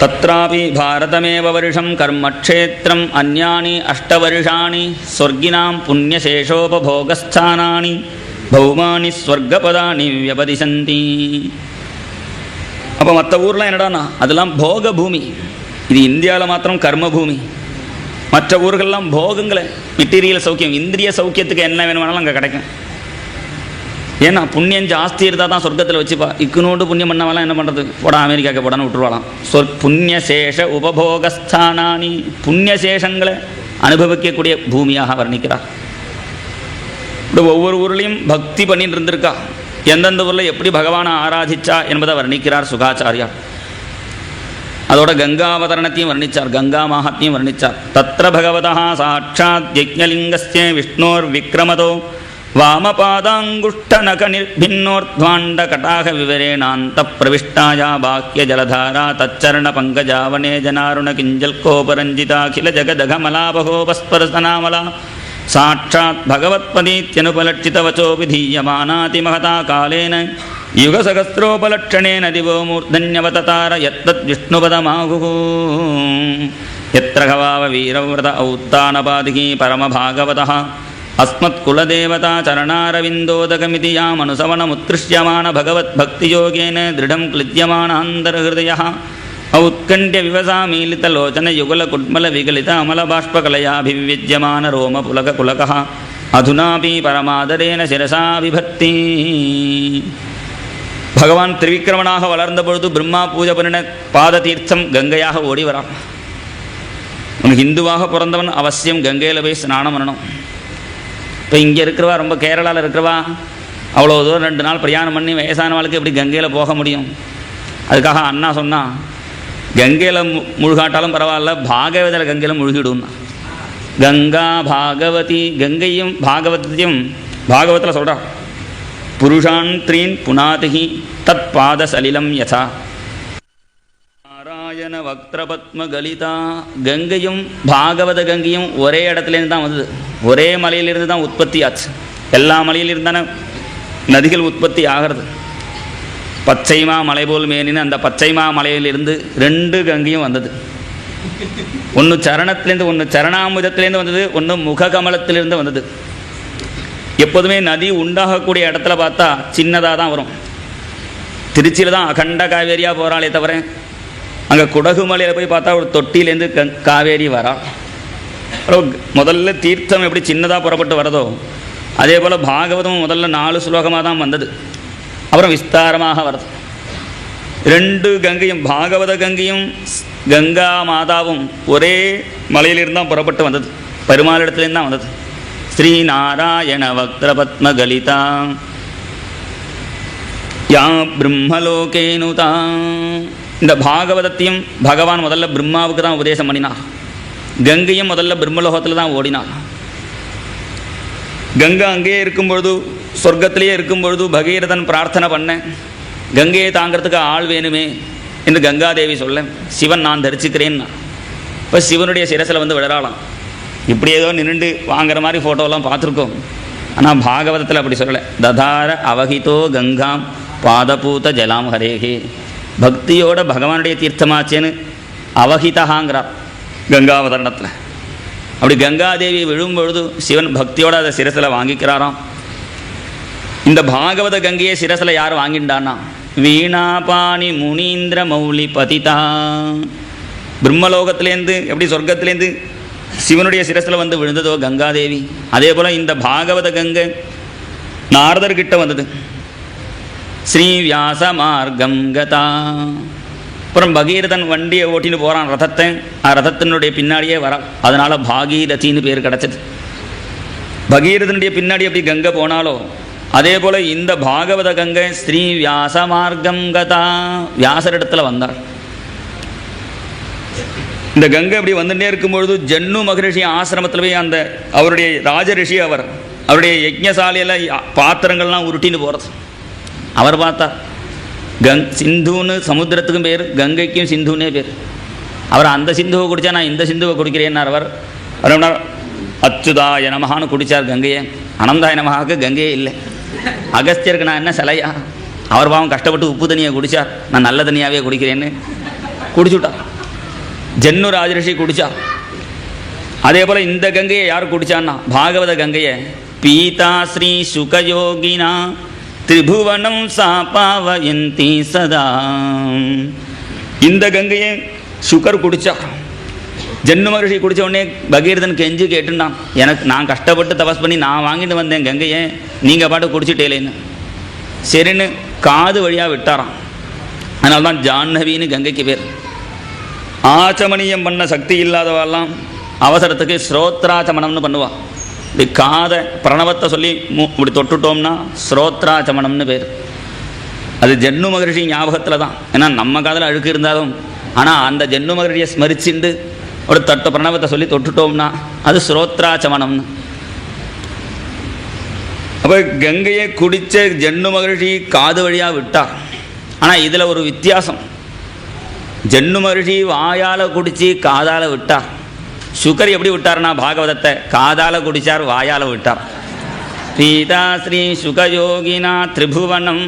तत्रापि भारतमेव वर्षं कर्मक्षेत्रम् अन्यानि अष्टवर्षाणि स्वर्गिणां पुण्यशेषोपभोगस्थानानि भौमानि स्वर्गपदानि व्यपदिशन्ति அப்போ மற்ற ஊர்லாம் என்னடான்னா அதெல்லாம் போக பூமி இது இந்தியாவில் மாத்திரம் கர்ம பூமி மற்ற ஊர்கள்லாம் போகங்களை மெட்டீரியல் சௌக்கியம் இந்திரிய சௌக்கியத்துக்கு என்ன வேணுமானாலும் அங்கே கிடைக்கும் ஏன்னா புண்ணியம் ஜாஸ்தி இருந்தால் தான் சொர்க்கத்தில் வச்சுப்பா. இக்குனோடு புண்ணியம் பண்ணவெல்லாம் என்ன பண்ணுறது போடா அமெரிக்காவுக்கு போடான்னு விட்டுருவாளாம். சொ புண்ணியசேஷ உபபோகஸ்தானானி. புண்ணியசேஷங்களை அனுபவிக்கக்கூடிய பூமியாக வர்ணிக்கிறார் இப்படி ஒவ்வொரு ஊர்லேயும் பக்தி பண்ணிட்டு இருந்திருக்கா. எந்தெந்த ஊரில் எப்படி பகவானை ஆராதிச்சா என்பதை வர்ணிக்கிறார் சுகாச்சாரியார் அதோட கங்காவதரணத்தையும் வர்ணித்தார் கங்கா மாஹத்யம் வர்ணிச்சார். தத்திர பகவதா சாட்சாத் யஜ்ஞலிங்கஸ்ய விஷ்ணோர் விக்ரமதோ. वामपादाङ्गुष्ठनखनिर्भिन्नोर्ध्वाण्डकटाहविवरेणान्तप्रविष्टाया बाह्यजलधारा तच्चरणपङ्कजावने जनारुणकिञ्जल्कोपरञ्जिताखिलजगदघमलाभोपस्परसनामला साक्षात् भगवत्पदीत्यनुपलक्षितवचो विधीयमानातिमहता कालेन युगसहस्रोपलक्षणेन दिवो मूर्धन्यवततार यत्तद्विष्णुपदमाहुः यत्र घवाववीरव्रत औत्तानपादिकी परमभागवतः अस्मत्कुलदेवता चरणारविन्दोदकमिति यामनुसवनमुत्कृष्यमान भगवद्भक्तियोगेन दृढं क्लिद्यमानान्तर्हृदयः औत्कण्ठ्यविवसामीलितलोचनयुगलकुड्मलविगलित अमलबाष्पकलयाभिव्यज्यमानरोमपुलकपुलकः अधुनापि परमादरेण शिरसा विभक्ति பகவான் திரிவிக்கிரமனாக வளர்ந்த பொழுது பிரம்மா பூஜை பண்ணின பாத தீர்த்தம் கங்கையாக ஓடி வரான் உனக்கு ஹிந்துவாக பிறந்தவன் அவசியம் கங்கையில் போய் ஸ்நானம் பண்ணணும் இப்போ இங்கே இருக்கிறவா ரொம்ப கேரளாவில் இருக்கிறவா அவ்வளோ தூரம் ரெண்டு நாள் பிரயாணம் பண்ணி வயசானவாளுக்கு எப்படி கங்கையில் போக முடியும்? அதுக்காக அண்ணா சொன்னால் கங்கையில் மு முழுகாட்டாலும் பரவாயில்ல பாகவதில் கங்கையில் முழுகிடும்னா. கங்கா பாகவதி கங்கையும் பாகவத்தையும் பாகவத்தில் சொல்கிறான் புருஷான் த்ரீன் புனாதிகி தத் பாத சலிலம் யதா நாராயண கலிதா கங்கையும் பாகவத கங்கையும் ஒரே இடத்துலேருந்து தான் வந்தது. ஒரே மலையிலிருந்து தான் உற்பத்தி ஆச்சு. எல்லா மலையிலிருந்து தானே நதிகள் உற்பத்தி ஆகிறது. பச்சைமா மலை போல் மேனின்னு அந்த பச்சைமா மலையிலிருந்து ரெண்டு கங்கையும் வந்தது. ஒன்று சரணத்திலேருந்து ஒன்று சரணாமுதத்திலேருந்து வந்தது ஒன்று முககமலத்திலேருந்து வந்தது. எப்போதுமே நதி உண்டாகக்கூடிய இடத்துல பார்த்தா சின்னதாக தான் வரும். திருச்சியில் தான் அகண்ட காவேரியாக போகிறாளே தவிர அங்கே குடகு மலையில் போய் பார்த்தா ஒரு தொட்டியிலேருந்து க காவேரி வரா. அப்புறம் முதல்ல தீர்த்தம் எப்படி சின்னதாக புறப்பட்டு வரதோ அதே போல் பாகவதம் முதல்ல நாலு ஸ்லோகமாக தான் வந்தது. அப்புறம் விஸ்தாரமாக வருது. ரெண்டு கங்கையும் பாகவத கங்கையும் கங்கா மாதாவும் ஒரே மலையிலிருந்து தான் புறப்பட்டு வந்தது. பெருமாளிடத்துலேருந்து தான் வந்தது. ஸ்ரீநாராயண வக்திரபத்மகலிதா யா பிரம்மலோகேனுதான் இந்த பாகவதத்தையும் பகவான் முதல்ல பிரம்மாவுக்கு தான் உபதேசம் பண்ணினார். கங்கையும் முதல்ல பிரம்மலோகத்தில் தான் ஓடினார். கங்கை அங்கேயே இருக்கும் பொழுது சொர்க்கத்திலேயே இருக்கும் பொழுது பகீரதன் பிரார்த்தனை பண்ண கங்கையை தாங்கிறதுக்கு ஆள் வேணுமே என்று கங்காதேவி சொல்ல சிவன் நான் தரிச்சுக்கிறேன்னா இப்போ சிவனுடைய சிரசில் வந்து விழறாளாம். இப்படி ஏதோ நின்று வாங்குற மாதிரி ஃபோட்டோலாம் பார்த்துருக்கோம். ஆனால் பாகவதத்தில் அப்படி சொல்லலை. ததார அவகிதோ கங்காம் பாதபூத ஜலாம் ஹரேகே. பக்தியோட பகவானுடைய தீர்த்தமாச்சேன்னு அவகிதகாங்கிறார் கங்காவதரணத்தில். அப்படி கங்காதேவி விழும் பொழுது சிவன் பக்தியோடு அதை சிரசில் வாங்கிக்கிறாராம். இந்த பாகவத கங்கையை சிரசில் யார் வாங்கிண்டான்னா? வீணாபாணி முனீந்திர மௌலி பதிதா. பிரம்மலோகத்திலேருந்து எப்படி சொர்க்கத்திலேருந்து சிவனுடைய சிரசில் வந்து விழுந்ததோ கங்காதேவி. அதே போல் இந்த பாகவத கங்கை நாரதர்கிட்ட வந்தது. ஸ்ரீ வியாச மார்க்கம் கதா. அப்புறம் பகீரதன் வண்டியை ஓட்டின்னு போகிறான் ரதத்தை. ஆ ரதத்தினுடைய பின்னாடியே வரான் அதனால் பாகீரதின்னு பேர் கிடச்சது. பகீரதனுடைய பின்னாடி எப்படி கங்கை போனாலோ அதே போல் இந்த பாகவத கங்கை ஸ்ரீ வியாச மார்க்கம் கதா வியாசரிடத்தில் வந்தாள் இந்த கங்கை அப்படி வந்துட்டே இருக்கும்பொழுது ஜன்னு மகரிஷி ஆசிரமத்தில் போய் அந்த அவருடைய ராஜரிஷி அவர் அவருடைய யஜ்ஞசாலையில் பாத்திரங்கள்லாம் உருட்டின்னு போகிறது அவர் பார்த்தா. கங் சிந்துன்னு சமுத்திரத்துக்கும் பேர் கங்கைக்கும் சிந்துனே பேர். அவர் அந்த சிந்துவை குடித்தா நான் இந்த சிந்துவை குடிக்கிறேன்னார் அவர். அவர் அச்சுதாய நமகான்னு குடித்தார் கங்கையை. அனந்தாய நமகாவுக்கு கங்கையே இல்லை. அகஸ்தியருக்கு நான் என்ன சிலையா? அவர் பாவம் கஷ்டப்பட்டு உப்பு தண்ணியை குடித்தார் நான் நல்ல தண்ணியாகவே குடிக்கிறேன்னு. குடிச்சுட்டார் ஜென்னு ராஜரிஷி குடித்தார் அதே போல் இந்த கங்கையை யார் குடிச்சான்னா? பாகவத கங்கையை. பீதா ஸ்ரீ சுகயோகினா. திரிபுவனம் சாப்பாவயந்தி சதா. இந்த கங்கையை சுகர் குடித்தா ஜென்னு மகர்ஷி குடித்த உடனே பகீரதன் கெஞ்சி கேட்டுனான் எனக்கு நான் கஷ்டப்பட்டு தபஸ் பண்ணி நான் வாங்கிட்டு வந்தேன் கங்கையை நீங்கள் பாட்டு குடிச்சிட்டேலேன்னு. சரின்னு காது வழியாக விட்டாராம். அதனால தான் ஜான்னவின்னு கங்கைக்கு பேர். ஆச்சமணியம் பண்ண சக்தி இல்லாதவாலாம் அவசரத்துக்கு ஸ்ரோத்ராச்சமணம்னு பண்ணுவாள் இப்படி காதை பிரணவத்தை சொல்லி மு இப்படி தொட்டுட்டோம்னா ஸ்ரோத்ராச்சமனம்னு பேர். அது ஜென்னு மகிழ்ச்சி ஞாபகத்தில் தான் ஏன்னா நம்ம காதில் அழுக்கு இருந்தாலும் ஆனால் அந்த ஜென்னு மகிழ்ச்சியை ஸ்மரிச்சுண்டு ஒரு தட்டு பிரணவத்தை சொல்லி தொட்டுட்டோம்னா அது ஸ்ரோத்ராச்சமனம்னு அப்போ கங்கையை குடித்த ஜென்னு மகிழ்ச்சி காது வழியாக விட்டார் ஆனால் இதில் ஒரு வித்தியாசம். ஜென்னு மகிழ்ச்சி வாயால் குடித்து காதால் விட்டார் சுகர் எப்படி விட்டார்னா பாகவதத்தை? காதால் குடித்தார் வாயால் விட்டார். பீதா ஸ்ரீ சுகயோகினா திரிபுவனம்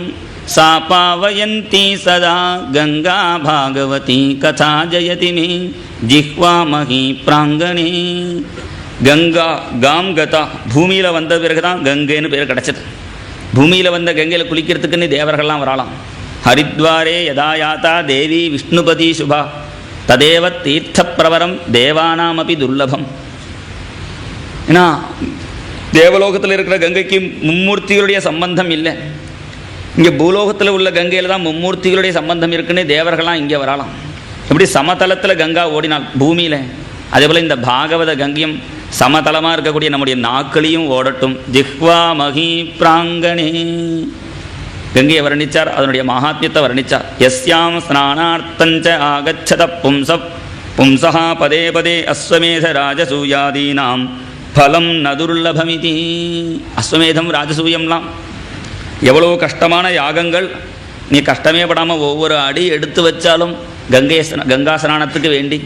சா பாவயந்தி சதா கங்கா பாகவதி கதா ஜயதி மே ஜிஹ்வாமஹி பிராங்கணே கங்கா காம் கதா பூமியில் வந்த பிறகு தான் கங்கைன்னு பேர் கிடச்சது. பூமியில் வந்த கங்கையில் குளிக்கிறதுக்குன்னு தேவர்கள்லாம் வராலாம் ஹரித்வாரே யதா யாத்தா தேவி விஷ்ணுபதி சுபா. ததேவ தீர்த்தப்பிரவரம் தேவானாமபி துர்லபம். ஏன்னா தேவலோகத்தில் இருக்கிற கங்கைக்கு மும்மூர்த்திகளுடைய சம்பந்தம் இல்லை. இங்கே பூலோகத்தில் உள்ள கங்கையில் தான் மும்மூர்த்திகளுடைய சம்பந்தம் இருக்குன்னு தேவர்கள்லாம் இங்கே வரலாம் எப்படி சமதளத்தில் கங்கா ஓடினால் பூமியில். அதே போல் இந்த பாகவத கங்கையும் சமதளமாக இருக்கக்கூடிய நம்முடைய நாக்களையும் ஓடட்டும். ஜிஹ்வா மகி பிராங்கணே கங்கையை வர்ணித்தார் அதனுடைய மகாத்மியத்தை வர்ணித்தார் எஸ்யாம் ஸ்நானார்த்தஞ்ச ஆகச்சத பும்ச பும்சா பதே பதே அஸ்வமேத ராஜசூயாதீனாம். ஃபலம் நதுர்லபமிதி. அஸ்வமேதம் ராஜசூயம்லாம். எவ்வளோ கஷ்டமான யாகங்கள். நீ கஷ்டமே படாமல் ஒவ்வொரு அடி எடுத்து வச்சாலும் கங்கை கங்கா ஸ்நானத்துக்கு வேண்டி.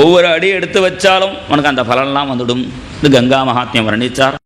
ஒவ்வொரு அடி எடுத்து வச்சாலும் உனக்கு அந்த பலன்லாம் வந்துடும். இது கங்கா மகாத்மியம் வர்ணித்தார்